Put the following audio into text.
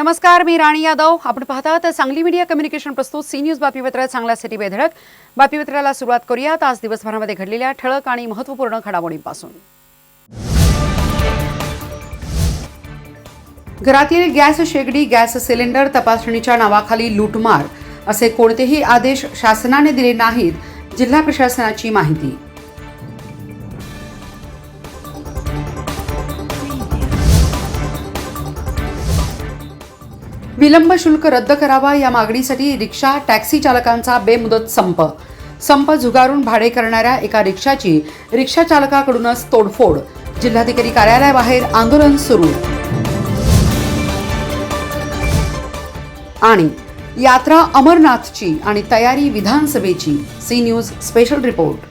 नमस्कार मी राणी यादव. आपण पाहतात सांगली मीडिया कम्युनिकेशन प्रस्तुत सी न्यूज बातमीपत्र चांगल्यासाठी बेधडक. बातमीपत्राला सुरुवात करूयात. आज दिवसभरामध्ये घडलेल्या ठळक आणि महत्त्वपूर्ण घडामोडींपासून. घरातील गॅस शेगडी गॅस सिलेंडर तपासणीच्या नावाखाली लूटमार असे कोणतेही आदेश शासनाने दिले नाहीत जिल्हा प्रशासनाची माहिती. विलंब शुल्क रद्द करावा या मागणीसाठी रिक्षा टॅक्सी चालकांचा बेमुदत संप. संप झुगारून भाडे करणाऱ्या एका रिक्षाची रिक्षा चालकाकडूनच तोडफोड. जिल्हाधिकारी कार्यालयाबाहेर आंदोलन सुरू. आणि यात्रा अमरनाथची आणि तयारी विधानसभेची. C news special report.